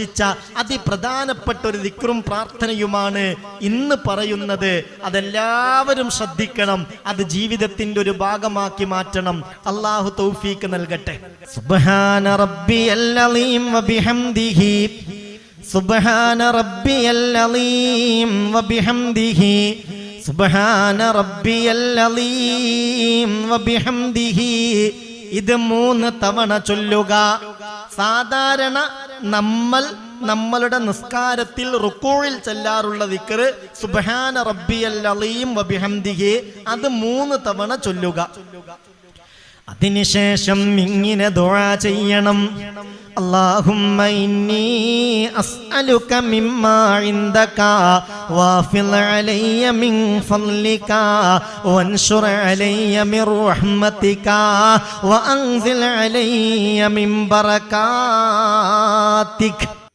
ിച്ച അതിപ്രധാനപ്പെട്ട ഒരു ദിക്റും പ്രാർത്ഥനയുമാണ് ഇന്ന് പറയുന്നത്. അതെല്ലാവരും ശ്രദ്ധിക്കണം. അത് ജീവിതത്തിന്റെ ഒരു ഭാഗമാക്കി മാറ്റണം. അള്ളാഹു തൗഫീക്ക് നൽകട്ടെ. റബ്ബിയൽ അലീം വബിഹംദിഹി. റബ്ബിയൽ അലീം വബിഹംദിഹി. റബ്ബിയൽ അലീം വബിഹംദിഹി. ഇത് മൂന്ന് തവണ ചൊല്ലുക. സാധാരണ നമ്മൾ നമ്മളുടെ നിസ്കാരത്തിൽ റുക്കോയിൽ ചെല്ലാറുള്ള ദിക്കറ് സുബ്ഹാന റബ്ബിയൽ അലീം വബിഹംദിഹി അത് മൂന്ന് തവണ ചൊല്ലുക. അതിനുശേഷം ഇങ്ങനെ ദുആ ചെയ്യണം. اللهم إني أسألك مما عندك وافض علي من فضلك وانشر علي من رحمتك وأنزل علي من بركاتك.